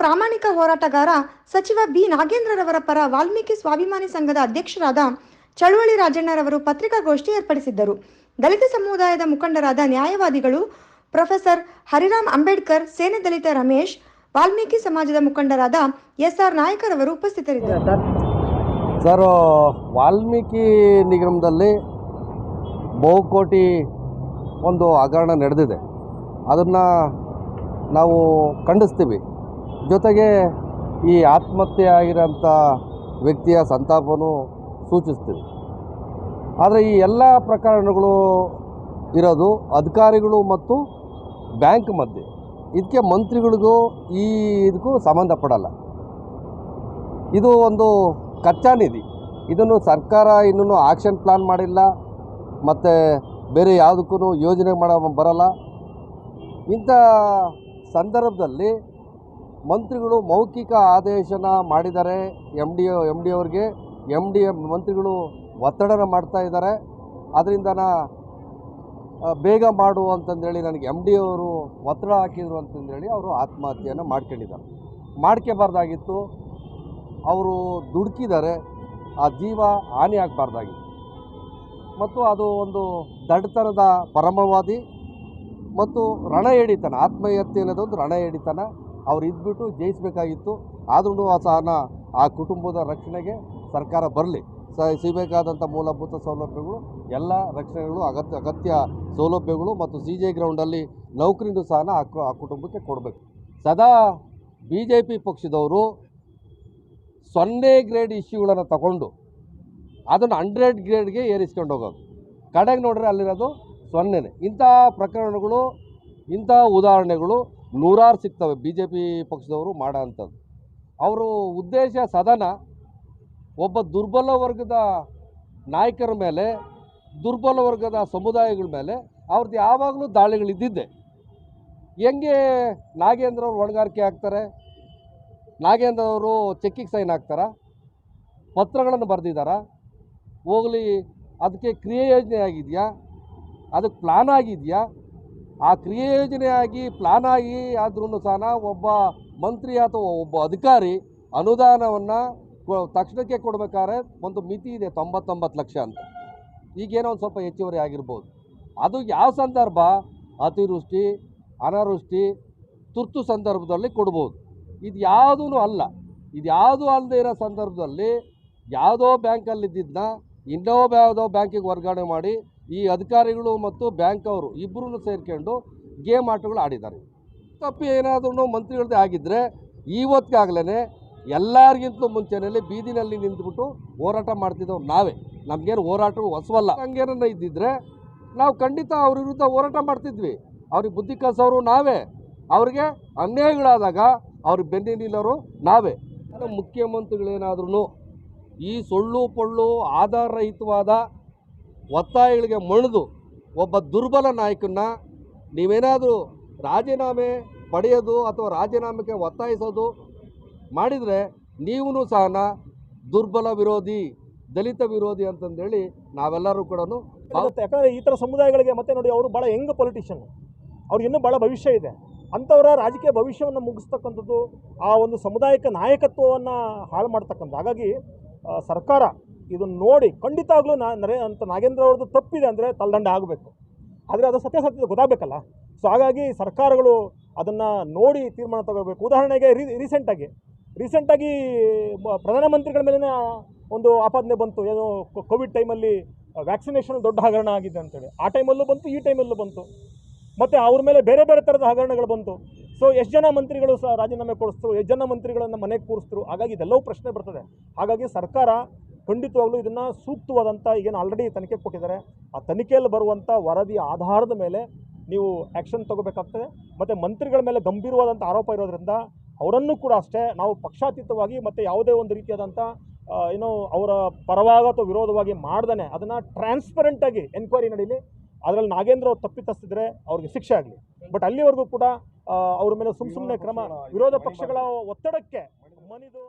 ಪ್ರಾಮಾಣಿಕ ಹೋರಾಟಗಾರ ಸಚಿವ ಬಿ. ನಾಗೇಂದ್ರರವರ ಪರ ವಾಲ್ಮೀಕಿ ಸ್ವಾಭಿಮಾನಿ ಸಂಘದ ಅಧ್ಯಕ್ಷರಾದ ಚಳುವಳಿ ರಾಜಣ್ಣರವರು ಪತ್ರಿಕಾಗೋಷ್ಠಿ ಏರ್ಪಡಿಸಿದ್ದರು. ದಲಿತ ಸಮುದಾಯದ ಮುಖಂಡರಾದ ನ್ಯಾಯವಾದಿಗಳು ಪ್ರೊಫೆಸರ್ ಹರಿರಾಮ್ ಅಂಬೇಡ್ಕರ್, ಸೇನೆ ದಲಿತ ರಮೇಶ್, ವಾಲ್ಮೀಕಿ ಸಮಾಜದ ಮುಖಂಡರಾದ ಎಸ್ ಆರ್ ನಾಯಕರವರು ಉಪಸ್ಥಿತರಿದ್ದರು. ಸರ್ ವಾಲ್ಮೀಕಿ ನಿಗಮದಲ್ಲಿ ಬಹುಕೋಟಿ ಒಂದು ಹಗರಣ ನಡೆದಿದೆ. ಅದನ್ನು ನಾವು ಖಂಡಿಸ್ತೀವಿ. ಜೊತೆಗೆ ಈ ಆತ್ಮಹತ್ಯೆ ಆಗಿರೋಂಥ ವ್ಯಕ್ತಿಯ ಸಂತಾಪನೂ ಸೂಚಿಸ್ತೀವಿ. ಆದರೆ ಈ ಎಲ್ಲ ಪ್ರಕರಣಗಳು ಇರೋದು ಅಧಿಕಾರಿಗಳು ಮತ್ತು ಬ್ಯಾಂಕ್ ಮಧ್ಯೆ. ಇದಕ್ಕೆ ಮಂತ್ರಿಗಳಿಗೂ ಈ ಇದಕ್ಕೂ ಸಂಬಂಧಪಡಲ್ಲ. ಇದು ಒಂದು ಕಚ್ಚಾ ನಿಧಿ. ಇದನ್ನು ಸರ್ಕಾರ ಇನ್ನೂ ಆಕ್ಷನ್ ಪ್ಲಾನ್ ಮಾಡಿಲ್ಲ. ಮತ್ತು ಬೇರೆ ಯಾವುದಕ್ಕೂ ಯೋಜನೆ ಮಾಡ ಬರಲ್ಲ. ಇಂಥ ಸಂದರ್ಭದಲ್ಲಿ ಮಂತ್ರಿಗಳು ಮೌಖಿಕ ಆದೇಶನ ಮಾಡಿದ್ದಾರೆ. ಎಂ ಡಿ ಎಂ ಡಿ ಅವ್ರಿಗೆ ಎಂ ಡಿ ಮಂತ್ರಿಗಳು ಒತ್ತಡನ ಮಾಡ್ತಾ ಇದ್ದಾರೆ. ಅದರಿಂದ ನಾ ಬೇಗ ಮಾಡು ಅಂತಂದೇಳಿ ನನಗೆ ಎಂ ಡಿ ಅವರು ಒತ್ತಡ ಹಾಕಿದರು ಅಂತಂದೇಳಿ ಅವರು ಆತ್ಮಹತ್ಯೆಯನ್ನು ಮಾಡ್ಕೊಂಡಿದ್ದಾರೆ. ಮಾಡ್ಕೋಬಾರ್ದಾಗಿತ್ತು. ಅವರು ದುಡುಕಿದ್ದಾರೆ. ಆ ಜೀವ ಹಾನಿ ಆಗಬಾರ್ದಾಗಿತ್ತು. ಮತ್ತು ಅದು ಒಂದು ದಡ್ತನದ ಪರಮವಾದಿ ಮತ್ತು ರಣ ಎಡಿತನ ಆತ್ಮಹತ್ಯೆ ಅನ್ನೋದೊಂದು ರಣ ಎಡಿತನ ಅವ್ರು ಇದ್ಬಿಟ್ಟು ಜಯಿಸಬೇಕಾಗಿತ್ತು ಆದ್ರೂ ಸಹನ, ಆ ಕುಟುಂಬದ ರಕ್ಷಣೆಗೆ ಸರ್ಕಾರ ಬರಲಿ. ಸ, ಸಿಗಬೇಕಾದಂಥ ಮೂಲಭೂತ ಸೌಲಭ್ಯಗಳು, ಎಲ್ಲ ರಕ್ಷಣೆಗಳು, ಅಗತ್ಯ ಅಗತ್ಯ ಸೌಲಭ್ಯಗಳು ಮತ್ತು ಸಿ ಜೆ ಗ್ರೌಂಡಲ್ಲಿ ನೌಕರಿನೂ ಸಹ ಆ ಆ ಕುಟುಂಬಕ್ಕೆ ಕೊಡಬೇಕು. ಸದಾ ಬಿ ಜೆ ಪಿ ಪಕ್ಷದವರು ಸೊನ್ನೆ ಗ್ರೇಡ್ ಇಶ್ಯೂಗಳನ್ನು ತಗೊಂಡು ಅದನ್ನು ಹಂಡ್ರೆಡ್ ಗ್ರೇಡ್ಗೆ ಏರಿಸ್ಕೊಂಡು ಹೋಗೋದು. ಕಡೆಗೆ ನೋಡ್ರೆ ಅಲ್ಲಿರೋದು ಸೊನ್ನೆನೆ. ಇಂಥ ಪ್ರಕರಣಗಳು, ಇಂಥ ಉದಾಹರಣೆಗಳು ನೂರಾರು ಸಿಗ್ತವೆ ಬಿ ಜೆ ಪಿ ಪಕ್ಷದವರು ಮಾಡೋ ಅಂಥದ್ದು. ಅವರು ಉದ್ದೇಶ ಸದನ ಒಬ್ಬ ದುರ್ಬಲ ವರ್ಗದ ನಾಯಕರ ಮೇಲೆ, ದುರ್ಬಲ ವರ್ಗದ ಸಮುದಾಯಗಳ ಮೇಲೆ ಅವ್ರದ್ದು ಯಾವಾಗಲೂ ದಾಳಿಗಳಿದ್ದಿದ್ದೆ. ಹೆಂಗೆ ನಾಗೇಂದ್ರ ಅವರು ಹೊಣೆಗಾರಿಕೆ ಆಗ್ತಾರೆ, ನಾಗೇಂದ್ರ ಅವರು ಚೆಕ್ಕಿಗೆ ಸೈನ್ ಹಾಕ್ತಾರ, ಪತ್ರಗಳನ್ನು ಬರೆದಿದ್ದಾರ, ಹೋಗಲಿ ಅದಕ್ಕೆ ಕ್ರಿಯೆ ಯೋಜನೆ ಆಗಿದೆಯಾ, ಅದಕ್ಕೆ ಪ್ಲಾನ್ ಆಗಿದೆಯಾ ಆ ಕ್ರಿಯೆ ಯೋಜನೆ ಆಗಿ ಪ್ಲಾನ್ ಆಗಿ ಆದ್ರೂ ಸಹ ಒಬ್ಬ ಮಂತ್ರಿ ಅಥವಾ ಒಬ್ಬ ಅಧಿಕಾರಿ ಅನುದಾನವನ್ನು ತಕ್ಷಣಕ್ಕೆ ಕೊಡಬೇಕಾದ್ರೆ ಒಂದು ಮಿತಿ ಇದೆ ತೊಂಬತ್ತೊಂಬತ್ತು ಲಕ್ಷ ಅಂತ. ಈಗೇನೋ ಒಂದು ಸ್ವಲ್ಪ ಹೆಚ್ಚುವರಿ ಆಗಿರ್ಬೋದು. ಅದು ಯಾವ ಸಂದರ್ಭ? ಅತಿವೃಷ್ಟಿ, ಅನಾವೃಷ್ಟಿ, ತುರ್ತು ಸಂದರ್ಭದಲ್ಲಿ ಕೊಡ್ಬೋದು. ಇದು ಯಾವುದೂ ಅಲ್ಲ. ಇದು ಯಾವುದೂ ಅಲ್ಲದೆ ಇರೋ ಸಂದರ್ಭದಲ್ಲಿ ಯಾವುದೋ ಬ್ಯಾಂಕಲ್ಲಿದ್ದಿದ್ದನ್ನ ಇನ್ನೋ ಯಾವುದೋ ಬ್ಯಾಂಕಿಗೆ ವರ್ಗಾವಣೆ ಮಾಡಿ ಈ ಅಧಿಕಾರಿಗಳು ಮತ್ತು ಬ್ಯಾಂಕ್ ಅವರು ಇಬ್ಬರೂ ಸೇರ್ಕೊಂಡು ಗೇಮ್ ಆಟಗಳು ಆಡಿದ್ದಾರೆ. ತಪ್ಪಿ ಏನಾದ್ರೂ ಮಂತ್ರಿಗಳದ್ದೇ ಆಗಿದ್ದರೆ ಇವತ್ತಿಗಾಗಲೇ ಎಲ್ಲರಿಗಿಂತಲೂ ಮುಂಚೆನಲ್ಲಿ ಬೀದಿನಲ್ಲಿ ನಿಂತ್ಬಿಟ್ಟು ಹೋರಾಟ ಮಾಡ್ತಿದ್ದವ್ರು ನಾವೇ. ನಮಗೇನು ಹೋರಾಟಗಳು ಹೊಸವಲ್ಲ. ಹಂಗೇನ ಇದ್ದಿದ್ರೆ ನಾವು ಖಂಡಿತ ಅವ್ರ ವಿರುದ್ಧ ಹೋರಾಟ ಮಾಡ್ತಿದ್ವಿ. ಅವ್ರಿಗೆ ಬುದ್ಧಿ ಕಲಿಸೋರು ನಾವೇ. ಅವ್ರಿಗೆ ಅನ್ಯಾಯಗಳಾದಾಗ ಅವ್ರಿಗೆ ಬೆನ್ನಿ ನಿಲ್ಲೋರು ನಾವೇ. ಮುಖ್ಯಮಂತ್ರಿಗಳೇನಾದ್ರೂ ಈ ಸೊಳ್ಳು ಪೊಳ್ಳು ಆಧಾರರಹಿತವಾದ ಒತ್ತಾಯಗಳಿಗೆ ಮಣಿದು ಒಬ್ಬ ದುರ್ಬಲ ನಾಯಕನ್ನ ನೀವೇನಾದರೂ ರಾಜೀನಾಮೆ ಪಡೆಯೋದು ಅಥವಾ ರಾಜೀನಾಮೆಗೆ ಒತ್ತಾಯಿಸೋದು ಮಾಡಿದರೆ ನೀವೂ ಸಹ ದುರ್ಬಲ ವಿರೋಧಿ, ದಲಿತ ವಿರೋಧಿ ಅಂತಂದೇಳಿ ನಾವೆಲ್ಲರೂ ಕೂಡ ಯಾಕಂದರೆ ಈ ಥರ ಸಮುದಾಯಗಳಿಗೆ ಮತ್ತೆ ನೋಡಿ ಅವರು ಭಾಳ ಹೆಂಗ್ ಪೊಲಿಟಿಷಿಯನ್ ಅವ್ರಿಗೆ ಇನ್ನೂ ಭಾಳ ಭವಿಷ್ಯ ಇದೆ. ಅಂಥವರ ರಾಜಕೀಯ ಭವಿಷ್ಯವನ್ನು ಮುಗಿಸ್ತಕ್ಕಂಥದ್ದು ಆ ಒಂದು ಸಮುದಾಯಕ್ಕೆ ನಾಯಕತ್ವವನ್ನು ಹಾಳು ಮಾಡ್ತಕ್ಕಂಥ ಹಾಗಾಗಿ ಸರ್ಕಾರ ಇದನ್ನು ನೋಡಿ ಖಂಡಿತವಾಗ್ಲೂ ನಾ ನರೇ ಅಂತ ನಾಗೇಂದ್ರ ಅವ್ರದ್ದು ತಪ್ಪಿದೆ ಅಂದರೆ ತಲ್ದಂಡ ಆಗಬೇಕು. ಆದರೆ ಅದು ಸತ್ಯಾಸತ್ಯ ಗೊತ್ತಾಗಬೇಕಲ್ಲ. ಸೊ ಹಾಗಾಗಿ ಸರ್ಕಾರಗಳು ಅದನ್ನು ನೋಡಿ ತೀರ್ಮಾನ ತಗೋಬೇಕು. ಉದಾಹರಣೆಗೆ ರೀ ರೀಸೆಂಟಾಗಿ ರೀಸೆಂಟಾಗಿ ಪ್ರಧಾನಮಂತ್ರಿಗಳ ಮೇಲಿನ ಒಂದು ಆಪಾದನೆ ಬಂತು. ಏನು ಕೋವಿಡ್ ಟೈಮಲ್ಲಿ ವ್ಯಾಕ್ಸಿನೇಷನ್ ದೊಡ್ಡ ಹಗರಣ ಆಗಿದೆ ಅಂತೇಳಿ. ಆ ಟೈಮಲ್ಲೂ ಬಂತು, ಈ ಟೈಮಲ್ಲೂ ಬಂತು. ಮತ್ತು ಅವ್ರ ಮೇಲೆ ಬೇರೆ ಬೇರೆ ಥರದ ಹಗರಣಗಳು ಬಂತು. ಸೊ ಎಷ್ಟು ಜನ ಮಂತ್ರಿಗಳು ಸಹ ರಾಜೀನಾಮೆ ಕೊಡಿಸ್ತರು ಎಷ್ಟು ಜನ ಮಂತ್ರಿಗಳನ್ನು ಮನೆಗೆ ಕೂರಿಸ್ತರು ಹಾಗಾಗಿ ಇದೆಲ್ಲವೂ ಪ್ರಶ್ನೆ ಬರ್ತದೆ. ಹಾಗಾಗಿ ಸರ್ಕಾರ ಖಂಡಿತವಾಗ್ಲೂ ಇದನ್ನು ಸೂಕ್ತವಾದಂಥ ಈಗೇನು ಆಲ್ರೆಡಿ ತನಿಖೆ ಕೊಟ್ಟಿದ್ದಾರೆ. ಆ ತನಿಖೆಯಲ್ಲಿ ಬರುವಂಥ ವರದಿ ಆಧಾರದ ಮೇಲೆ ನೀವು ಆ್ಯಕ್ಷನ್ ತಗೋಬೇಕಾಗ್ತದೆ. ಮತ್ತು ಮಂತ್ರಿಗಳ ಮೇಲೆ ಗಂಭೀರವಾದಂಥ ಆರೋಪ ಇರೋದ್ರಿಂದ ಅವರನ್ನು ಕೂಡ ಅಷ್ಟೇ ನಾವು ಪಕ್ಷಾತೀತವಾಗಿ ಮತ್ತು ಯಾವುದೇ ಒಂದು ರೀತಿಯಾದಂಥ ಏನು ಅವರ ಪರವಾಗ ಅಥವಾ ವಿರೋಧವಾಗಿ ಮಾಡ್ದೇ ಅದನ್ನು ಟ್ರಾನ್ಸ್ಪರೆಂಟಾಗಿ ಎನ್ಕ್ವೈರಿ ನಡೀಲಿ. ಅದರಲ್ಲಿ ನಾಗೇಂದ್ರ ಅವ್ರು ತಪ್ಪಿತಸ್ತಿದ್ರೆ ಅವ್ರಿಗೆ ಶಿಕ್ಷೆ ಆಗಲಿ. ಬಟ್ ಅಲ್ಲಿವರೆಗೂ ಕೂಡ ಅವ್ರ ಮೇಲೆ ಸುಮ್ಮ ಸುಮ್ಮನೆ ಕ್ರಮ. ವಿರೋಧ ಪಕ್ಷಗಳ ಒತ್ತಡಕ್ಕೆ ಮಣಿದು